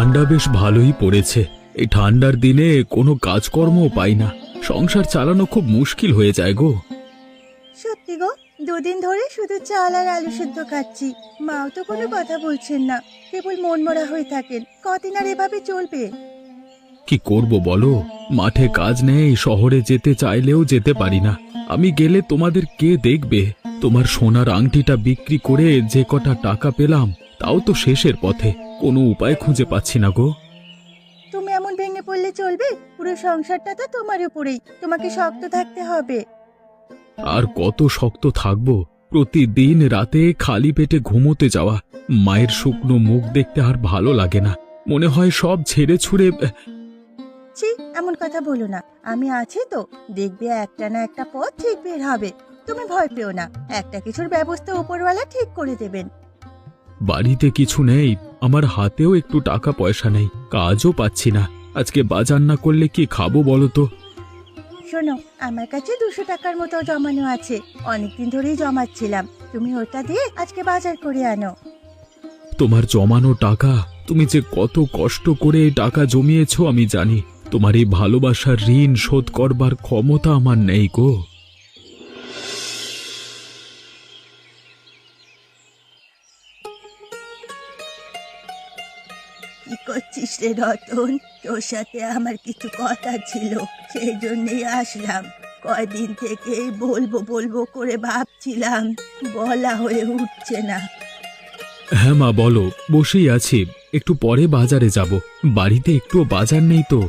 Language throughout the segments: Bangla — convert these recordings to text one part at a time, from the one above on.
ঠান্ডা বেশ ভালোই পড়েছে। এই ঠান্ডার দিনে কোনো কাজকর্মও পাই না। সংসার চালানো খুব মুশকিল হয়ে যায় গো। সত্যি গো দুদিন ধরে শুধু চাল আর আলু সিদ্ধ খাচ্ছি। মাও তো কোনো কথা বলছেন না। কেবল মন মনমরা হয়ে থাকেন। কদিন আর এভাবে চলবে? কি করব বলো? মাঠে কাজ নেই শহরে যেতে চাইলেও যেতে পারি না। আমি গেলে তোমাদের কে দেখবে? তোমার সোনার আংটিটা বিক্রি করে যে কটা টাকা পেলাম তাও তো শেষের পথে। কোনো উপায় খুঁজে পাচ্ছি না গো। তুমি এমন ভেঙে পড়লে চলবে? পুরো সংসারটা তো তোমার উপরেই। তোমাকে শক্ত থাকতে হবে। আর কত শক্ত থাকব? প্রতিদিন রাতে খালি পেটে ঘুমোতে যাওয়া মায়ের শুকনো মুখ দেখতে আর ভালো লাগে না। মনে হয় সব ছেড়ে ছুড়ে ছি এমন কথা বলো না। আমি আছি তো। দেখবে একটা না একটা পথ ঠিক বের হবে। তুমি ভয় পেও না। একটা কিছুর ব্যবস্থা উপরওয়ালা ঠিক করে দেবেন। বাড়িতে কিছু নেই আমার হাতেও একটু টাকা পয়সা নেই কাজও পাচ্ছি না। আজকে বাজার না করলে কি খাব বলো তো? শোনো আমার কাছে দুশো টাকার মতো জমানো আছে অনেকদিন ধরেই জমাচ্ছিলাম। তুমি ওটা দিয়ে আজকে বাজার করে আনো। তোমার জমানো টাকা তুমি যে কত কষ্ট করে এই টাকা জমিয়েছো আমি জানি। তোমার এই ভালোবাসার ঋণ শোধ করবার ক্ষমতা আমার নেই গো। করছিস রতন তোর সাথে আমার কিছু কথা ছিল সেই জন্যই আসলাম। কয়দিন থেকেই বলব বলব করে ভাবছিলাম বলা হয়ে উঠছে না। হ্যাঁ মা বলো বসেই আছি। একটু পরে বাজারে যাব। বাড়িতে একটু বাজার নেই তো।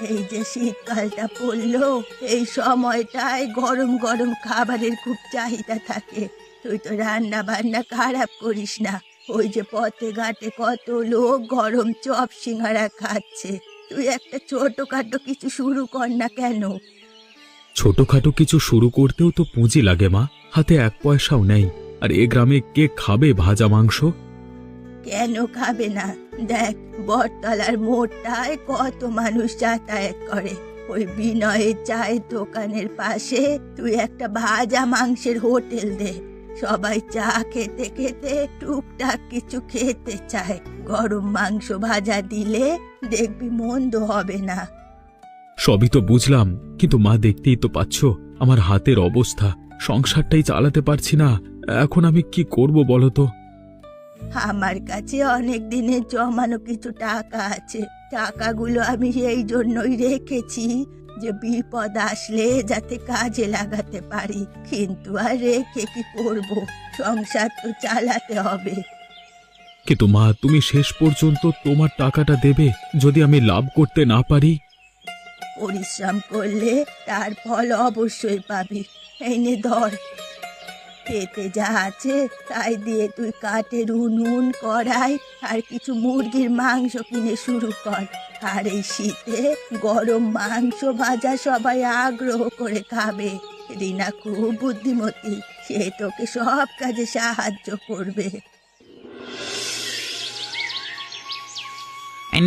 এই যে শীতকালটা পড়ল এই সময়টায় গরম গরম খাবারের খুব চাহিদা থাকে। তুই তো রান্না বান্না খারাপ করিস না। ওই যে পথে ঘাটে কত লোক গরম চপ সিঙ্গারা খাচ্ছে। তুই একটা ছোটখাটো কিছু শুরু কর না কেন? ছোটখাটো কিছু শুরু করতেও তো পুঁজি লাগে মা। হাতে এক পয়সাও নেই। আর এ গ্রামে কে খাবে ভাজা মাংস? কেন খাবে না? দেখ বটতলার মোড়টায় কত মানুষ যাতায়াত করে। ওই বিনয়ের চায়ের দোকানের পাশে তুই একটা ভাজা মাংসের হোটেল দে। সবাই চা খেতে খেতে টুকটাক কিছু খেতে চায়। গরম মাংস ভাজা দিলে দেখবি মন্দ হবে না। সবই তো বুঝলাম কিন্তু মা দেখতেই তো পাচ্ছ আমার হাতের অবস্থা। সংসারটাই চালাতে পারছি না এখন আমি কি করব বলো তো? আমার কাছে অনেক দিনের জমানো কিছু টাকা আছে। টাকাগুলো আমি এই জন্যই রেখেছি যে বিপদ আসলে যাতে কাজে লাগাতে পারি। কিন্তু আর রেখে কি করব? সংসার তো চালাতে হবে। কিন্তু মা তুমি শেষ পর্যন্ত তোমার টাকাটা দেবে যদি আমি লাভ করতে না পারি। পরিশ্রম করলে তার ফল অবশ্যই পাবি। এনে ধর। এতে যা আছে তাই দিয়ে তুই কাঠের উনুন কড়াই আর কিছু মুরগির মাংস কিনে শুরু কর। আর এই শীতে গরম মাংস ভাজা সবাই আগ্রহ করে খাবে। রিনা খুব বুদ্ধিমতী সে তোকে সব কাজে সাহায্য করবে।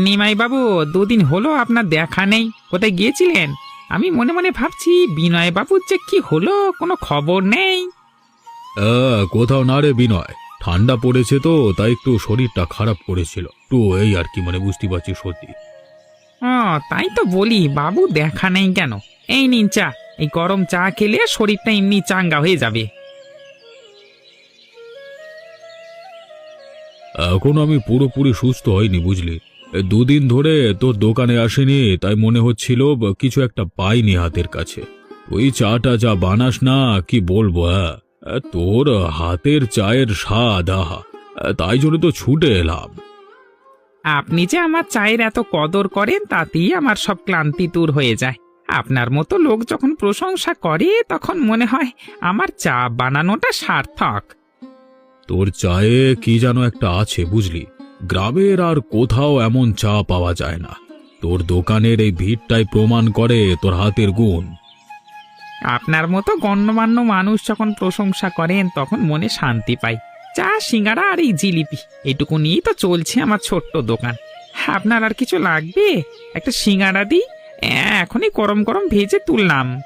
নিমাই বাবু দুদিন হলো আপনার দেখা নেই। কোথায় গিয়েছিলেন? আমি মনে মনে ভাবছি বিনয় বাবুর যে কি হলো কোনো খবর নেই। কোথাও না রে বিনয়। ঠান্ডা পড়েছে তো তাই একটু শরীরটা খারাপ করেছিল। তো এই আর কি মানে বুঝতে পারছি সত্যি। তাই তো বলি, বাবু দেখা নেই কেন? এই নিন চা। এই গরম চা খেলে শরীরটা এমনি চাঙ্গা হয়ে যাবে। এখন আমি পুরোপুরি সুস্থ হয়নি বুঝলি? দুদিন ধরে তোর দোকানে আসেনি, তাই মনে হচ্ছিল কিছু একটা পাইনি হাতের কাছে। ওই চাটা যা বানাস না, কি বলব হ্যাঁ? তোর হাতের চায়ের স্বাদ, আহা! তাই জন্য তো ছুটে এলাম। আপনি যে আমার চায়ের এত কদর করেন তাতেই আমার সব ক্লান্তি দূর হয়ে যায়। আপনার মতো লোক যখন প্রশংসা করে তখন মনে হয় আমার চা বানানোটা সার্থক। তোর চায়ে কি যেন একটা আছে বুঝলি। গ্রামের আর কোথাও এমন চা পাওয়া যায় না। তোর দোকানের এই ভিড়টাই প্রমাণ করে তোর হাতের গুণ। আপনার মতো গণ্যমান্য মানুষ যখন প্রশংসা করেন তখন মনে শান্তি পাই। চা, সিঙ্গারা আর এই জিলিপি। এটুকু নিয়েই তো চলছে আমার ছোট্ট দোকান। আপনার আর কিছু লাগবে? একটা সিঙ্গারা দিই? এখনই গরম গরম ভেজে তুললাম।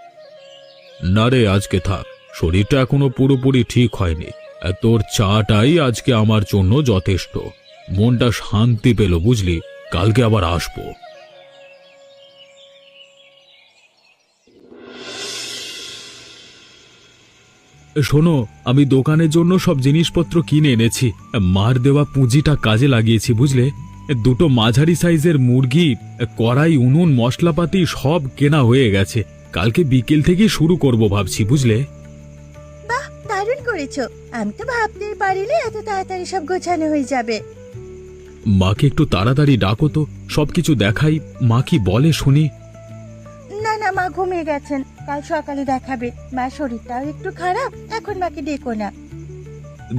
না রে, আজকে থাক। শরীরটা এখনও পুরোপুরি ঠিক হয়নি। আর তোর চাটাই আজকে আমার জন্য যথেষ্ট। মনটা শান্তি পেল, বুঝলি? কালকে আবার আসব। শোনো আমি দোকানের জন্য সব জিনিসপত্র কিনে এনেছি। মার দেওয়া পুঁজিটা কাজে লাগিয়েছি বুঝলে? দুটো মাঝারি সাইজের মুরগি কড়াই উনুন মশলাপাতি সব কেনা হয়ে গেছে। কালকে বিকেল থেকেই শুরু করব ভাবছি বুঝলে? বাহ দারুণ করেছ। আমি তো ভাবতেই পারিনি এত তাড়াতাড়ি সব গোছানো হয়ে যাবে। মাকে একটু তাড়াতাড়ি ডাকো তো সবকিছু দেখাই। মা কি বলে শুনি? মা ঘুমিয়ে গেছেন। কাল সকালে দেখাবে। মা শরীরটাও একটু খারাপ এখন মাকে ডেকো না।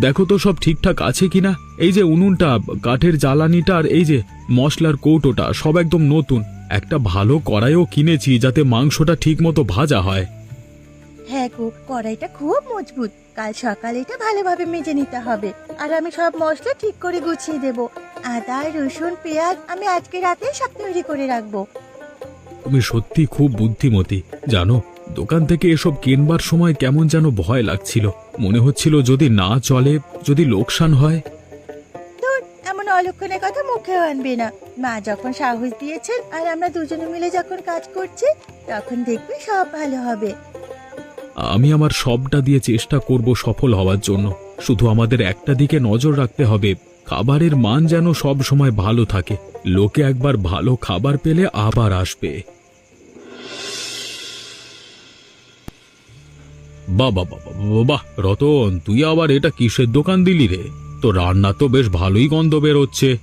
দেখো তো সব ঠিকঠাক আছে কিনা? এই যে উনুনটা কাঠের জ্বালানিটা আর এই যে মশলার কৌটোটা সব একদম নতুন। একটা ভালো কড়াইও কিনেছি যাতে মাংসটা ঠিক মতো ভাজা হয়। হ্যাঁ গো কড়াইটা খুব মজবুত। কাল সকালে এটা ভালোভাবে মেজে নিতে হবে। আর আমি সব মশলা ঠিক করে গুছিয়ে দেব। আদা রসুন পেঁয়াজ আমি আজকে রাতে সব তৈরি করে রাখব। তুমি সত্যি খুব বুদ্ধিমতী। জানো দোকান থেকে এসব কিনবার সময় কেমন যেন ভয় লাগছিল। মনে হচ্ছিল যদি না চলে যদি লোকসান হয়। এমন অলক্ষণের কথা মুখেও আনবে না। মা যখন সাহস দিয়েছেন আর আমরা দুজনে মিলে যখন কাজ করছি তখন দেখবি সব ভালো হবে। আমি আমার সবটা দিয়ে চেষ্টা করব সফল হওয়ার জন্য। শুধু আমাদের একটা দিকে নজর রাখতে হবে। খাবারের মান যেন সব সময় ভালো থাকে। লোকে একবার ভালো খাবার পেলে আবার আসবে। বাবা বাবা বাহ রতন, তুই আবার এটা কিসের দোকান দিলি রে? তো রান্না তো বেশ ভালোই গন্ধ বেরোচ্ছে।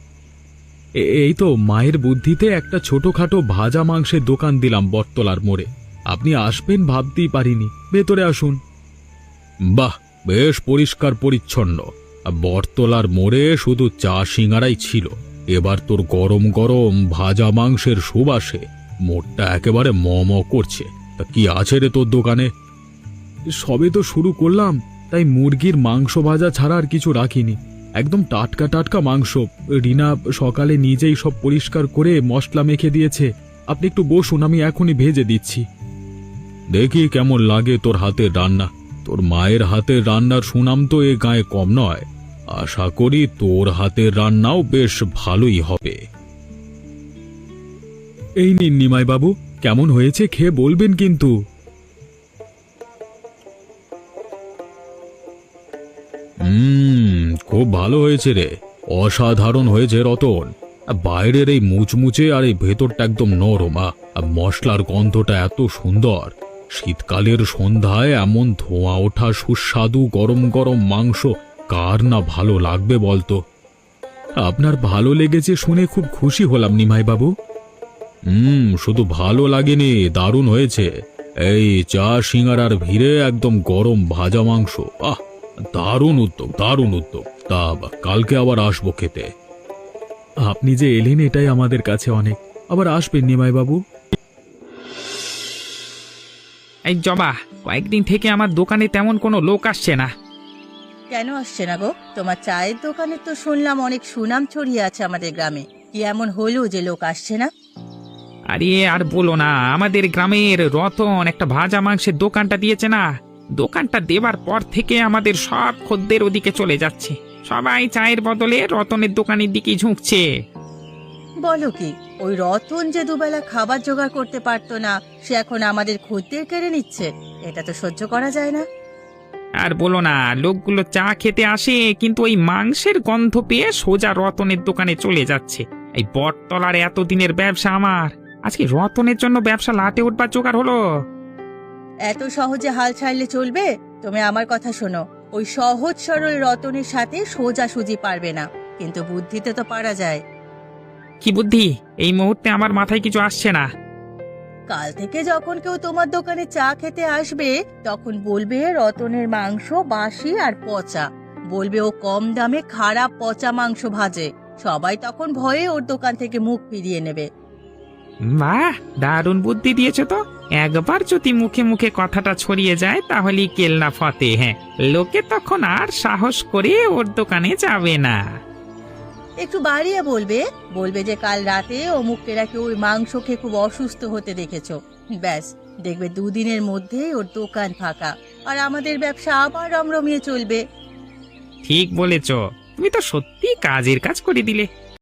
এই তো মায়ের বুদ্ধিতে একটা ছোটখাটো ভাজা মাংসের দোকান দিলাম বটতলার মোড়ে। আপনি আসবেন ভাবতেই পারিনি। ভেতরে আসুন। বাহ, বেশ পরিষ্কার পরিচ্ছন্ন। বটতলার মোড়ে শুধু চা সিঙ্গারাই ছিল। এবার তোর গরম গরম ভাজা মাংসের সুবাসে মোড়টা একেবারে ম ম করছে। তা কি আছে রে তোর দোকানে? সবে তো শুরু করলাম, তাই মুরগির মাংস ভাজা ছাড়া আর কিছু রাখিনি। একদম টাটকা টাটকা মাংস। রিনা সকালে নিজেই সব পরিষ্কার করে মশলা মেখে দিয়েছে। আপনি একটু বসুন, আমি এখনই ভেজে দিচ্ছি। দেখি কেমন লাগে তোর হাতের রান্না। তোর মায়ের হাতের রান্নার সুনাম তো এ গায়ে কম নয়। আশা করি তোর হাতের রান্নাও বেশ ভালোই হবে। এই নিন নিমাই বাবু কেমন হয়েছে খেয়ে বলবেন কিন্তু। হুম, খুব ভালো হয়েছে রে, অসাধারণ হয়েছে রতন। বাইরের এই মুচমুচে আর এই ভেতরটা একদম নরম আর মশলার গন্ধটা এত সুন্দর। শীতকালের সন্ধ্যায় এমন ধোঁয়া ওঠা সুস্বাদু গরম গরম মাংস কার না ভালো লাগবে বলতো? আপনার ভালো লেগেছে শুনে খুব খুশি হলাম নিমাই বাবু হুম, শুধু ভালো লাগেনি, দারুণ হয়েছে। এই চা সিঙ্গারার ভিড়ে একদম গরম ভাজা মাংস। আহ দারুণ উদ্যোগ দারুণ উদ্যোগ। তা কালকে আবার আসব খেতে। আপনি যে এলেন এটাই আমাদের কাছে অনেক। আবার আসবেন নিমাই বাবু এই জবা, কয়েকদিন থেকে আমার দোকানে তেমন কোনো লোক আসছে না। কেন আসছে না গো? তোমার চায়ের দোকানে তো শুনলাম অনেক সুনাম ছড়িয়ে আছে আমাদের গ্রামে। কি এমন হলো যে লোক আসছে না? আরে আর বলো না আমাদের গ্রামের রতন একটা ভাজা মাংসের দোকানটা দিয়েছে না? দোকানটা দেবার পর থেকে আমাদের সব খদ্দের ওদিকে চলে যাচ্ছে। সবাই চায়ের বদলে রতনের দোকানের দিকেই ঝুঁকছে। বলো কি ওই রতন যে দুবেলা খাবার জোগাড় করতে পারতো না সে এখন আমাদের খদ্দের কেড়ে নিচ্ছে। এটা তো সহ্য করা যায় না। আর বলো না লোকগুলো চা খেতে আসে কিন্তু ওই মাংসের গন্ধ পেয়ে সোজা রতনের দোকানে চলে যাচ্ছে। এই বটতলার এতদিনের ব্যবসা আমার। আজকে রতনের জন্য ব্যবসা লাটে উঠবার জোগাড় হলো। এত সহজে হাল ছাড়লে চলবে? তুমি আমার কথা শোনো। ওই সহজ সরল রতনের সাথে সোজা সুজি পারবে না। কিন্তু বুদ্ধিতে তো পারা যায়। কি বুদ্ধি? এই মুহূর্তে আমার মাথায় কিছু আসছে না। কাল থেকে যখন কেউ তোমার দোকানে চা খেতে আসবে, তখন বলবে রতনের মাংস বাসি আর পচা। বলবে ও কম দামে খারাপ পচা মাংস ভাজে। সবাই তখন ভয়ে ওর দোকান থেকে মুখ ফিরিয়ে নেবে। বাহ দারুণ বুদ্ধি দিয়েছ তো। একবার যদি মুখে মুখে কথাটা ছড়িয়ে যায়, তাহলেই কেলনা ফতে হ্যাঁ। লোকে তখন আর সাহস করে ওর দোকানে যাবে না। একটু বাড়িয়ে বলবে। বলবে যে, কাল রাতে অমুক টেরাকে ওই মাংস খেয়ে খুব অসুস্থ হতে দেখেছ। ব্যাস, দেখবে দুদিনের মধ্যেই ওর দোকান ফাঁকা। আর আমাদের ব্যবসা আবার রমরমিয়ে চলবে। ঠিক বলেছ। তুমি তো সত্যি কাজের কাজ করে দিলে।